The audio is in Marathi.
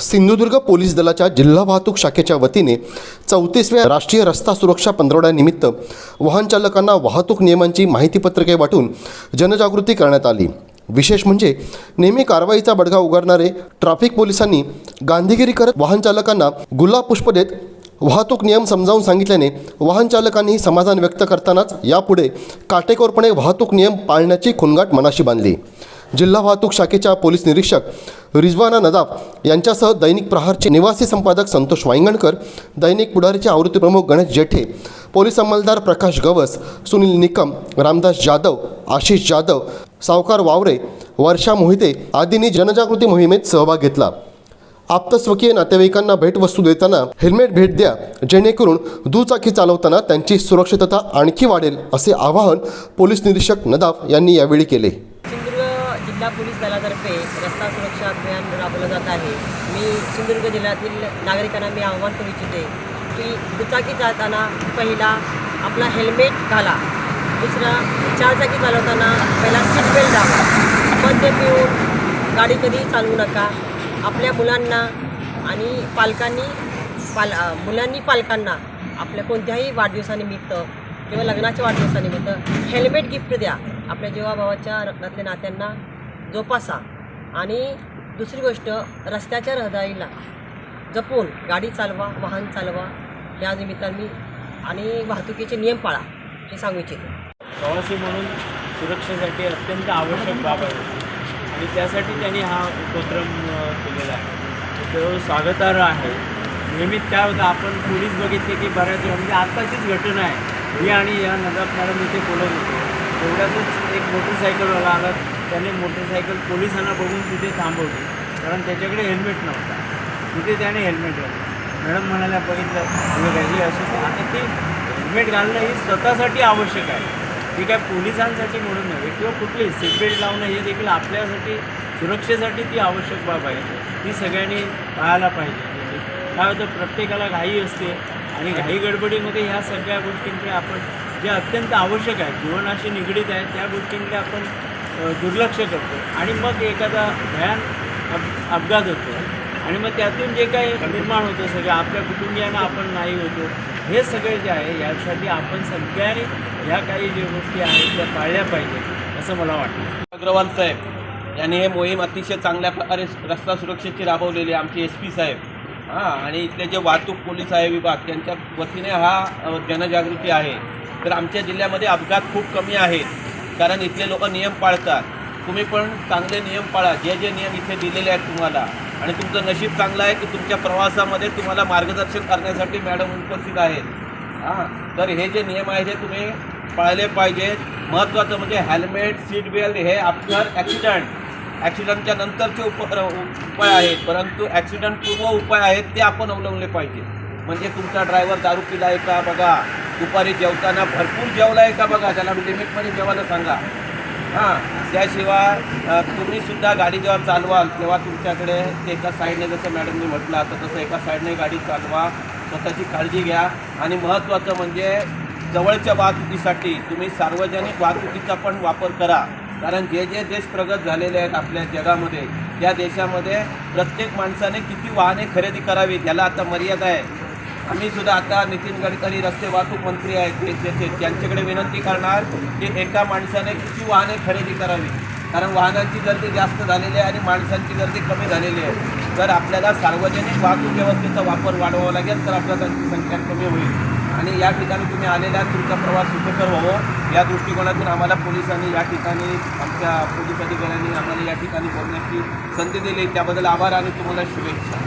सिंधुदुर्ग पोलीस दलाच्या जिल्हा वाहतूक शाखेच्या वतीने चौतीसव्या राष्ट्रीय रस्ता सुरक्षा पंधरवड्यानिमित्त वाहन चालकांना वाहतूक नियमांची माहितीपत्रके वाटून जनजागृती करण्यात आली. विशेष म्हणजे नेहमी कारवाईचा बडगा उगारणारे ट्रॅफिक पोलिसांनी गांधीगिरी करत वाहन चालकांना गुलाब पुष्प देत वाहतूक नियम समजावून सांगितल्याने वाहन चालकांनी समाधान व्यक्त करतानाच यापुढे काटेकोरपणे वाहतूक नियम पाळण्याची खुणगाट मनाशी बांधली. जिल्हा वाहतूक शाखेच्या पोलीस निरीक्षक रिजवाना नदाफ यांच्यासह दैनिक प्रहारचे निवासी संपादक संतोष वांगणकर दैनिक पुढारीचे आवृत्ती प्रमुख गणेश जेठे पोलीस अंमलदार प्रकाश गवस सुनील निकम रामदास जाधव आशिष जाधव सावकार वावरे वर्षा मोहिते आदींनी जनजागृती मोहिमेत सहभाग घेतला. आप्तस्वकीय नातेवाईकांना भेटवस्तू देताना हेल्मेट भेट द्या जेणेकरून दुचाकी चालवताना त्यांची सुरक्षितता आणखी वाढेल असे आवाहन पोलीस निरीक्षक नदाफ यांनी यावेळी केले. सिंधुदुर्ग जिल्हा पोलीस दलातर्फे रस्ता सुरक्षा राबवलं जात आहे. मी सिंधुदुर्ग जिल्ह्यातील नागरिकांना मी आव्हान करू इच्छिते की दुचाकी चालताना पहिला आपला हेल्मेट घाला. दुसरा चारचाकी चालवताना पहिला सीट बेल्ट लावा. मद्य पिऊन गाडी कधी चालवू नका. आपल्या मुलांना आणि पालकांनी पाल मुलांनी पालकांना आपल्या कोणत्याही वाढदिवसानिमित्त किंवा लग्नाच्या वाढदिवसानिमित्त हेल्मेट गिफ्ट द्या. आपल्या जीवाभावाच्या रक्तातल्या नात्यांना जोपासा. आणि दुसरी गोष्ट रस्त्याच्या रहदारीला जपून गाडी चालवा वाहन चालवा या निमित्ताने मी आणि वाहतुकीचे नियम पाळा हे सांगू इच्छितो. प्रवासी म्हणून सुरक्षेसाठी अत्यंत आवश्यक बाब आहे. आणि त्यासाठी त्यांनी हा उपक्रम केलेला आहे. तो स्वागतार्ह आहे. नेहमीच काय होतं आपण पोलीस बघितले की बऱ्याच वेळा म्हणजे आत्ताचीच घटना आहे. मी आणि या नदाब मॅडम इथे बोलत होतो. तेवढ्यातच एक मोटरसायकलवाला आला. त्याने मोटरसायकल पोलिसांना बघून तिथे थांबवली. कारण त्याच्याकडे हेल्मेट नव्हता. तिथे त्याने हेल्मेट घातलं. मॅडम म्हणाल्या बघितलं तुम्ही काही असं आता ते हेल्मेट घालणं ही स्वतःसाठी आवश्यक आहे. ती काय पोलिसांसाठी म्हणून नव्हे किंवा कुठली सीटबेल्ट लावणं हे देखील आपल्यासाठी सुरक्षेसाठी ती आवश्यक बाब आहे. ती सगळ्यांनी पाहायला पाहिजे. काय होतं प्रत्येकाला घाई असते आणि घाई गडबडीमध्ये ह्या सगळ्या गोष्टींकडे आपण जे अत्यंत आवश्यक आहे जीवनाशी निगडीत आहे त्या गोष्टींकडे आपण दुर्लक्ष करतो. आणि मग एखादा भयान अप अपघात होतो. आणि मग त्यातून जे काही निर्माण होतं सगळं आपल्या कुटुंबियांना आपण नाही होतो हे सगळे जे आहे यासाठी आपण सगळ्यांनी ह्या काही ज्या गोष्टी आहेत त्या पाळल्या पाहिजेत असं मला वाटतं. अग्रवाल साहेब यांनी हे मोहीम अतिशय चांगल्या प्रकारे रस्ता सुरक्षेची राबवलेली आहे आमचे एस पी साहेब. हां आणि इथले जे वाहतूक पोलीस आहे विभाग त्यांच्या वतीने हा जनजागृती आहे. तर आमच्या जिल्ह्यामध्ये अपघात खूप कमी आहेत. कारण इथले लोक नियम पाळतात. तुम्ही पण चांगले नियम पाळा. जे जे नियम इथे दिलेले आहेत तुम्हाला. आणि तुमचं नशीब चांगलं आहे की तुमच्या प्रवासामध्ये तुम्हाला मार्गदर्शन करण्यासाठी मॅडम उपस्थित आहेत. हां? तर हे जे नियम आहेत हे तुम्ही पाळले पाहिजेत महत्त्वाचं म्हणजे हेल्मेट सीट बेल्ट हे आफ्टर ॲक्सिडंट. ॲक्सिडंटच्या नंतरचे उप उपाय आहेत. परंतु ॲक्सिडंट पूर्व उपाय आहेत ते आपण अवलंबले पाहिजे. म्हणजे तुमचा ड्रायव्हर दारू पिला आहे का बघा? दुपारी जेवताना भरपूर जेवला आहे का बघा? त्याला म्हणजे लिमिटमध्ये जेवायला सांगा. हां त्याशिवाय तुम्हीसुद्धा गाडी जेव्हा चालवाल तेव्हा तुमच्याकडे ते एका साईडने जसं मॅडमने म्हटलं आता तसं एका साईडने गाडी चालवा स्वतःची काळजी घ्या. आणि महत्त्वाचं म्हणजे जवळच्या वाहतुकीसाठी तुम्ही सार्वजनिक वाहतुकीचा पण वापर करा. कारण जे जे देश प्रगत झालेले आहेत आपल्या जगामध्ये त्या देशामध्ये प्रत्येक माणसाने किती वाहने खरेदी करावीत याला आता मर्यादा आहे. आम्ही सुद्धा आता नितीन गडकरी रस्ते वाहतूक मंत्री आहेत. त्यांच्याकडे विनंती करणार की एका माणसाने किती वाहने खरेदी करावी. कारण वाहनांची गर्दी जास्त झालेली आहे आणि माणसांची गर्दी कमी झालेली आहे. जर आपल्याला सार्वजनिक वाहतूक व्यवस्थेचा वापर वाढवावा लागेल तर आपल्या त्यांची संख्या कमी होईल. आणि या ठिकाणी तुम्ही आलेल्या तुमचा प्रवास सुखकर व्हावं. या दृष्टिकोनातून आम्हाला पोलिसांनी या ठिकाणी आमच्या पोलीस अधिकाऱ्यांनी आम्हाला या ठिकाणी बोलण्याची संधी दिली. त्याबद्दल आभार आणि तुम्हाला शुभेच्छा.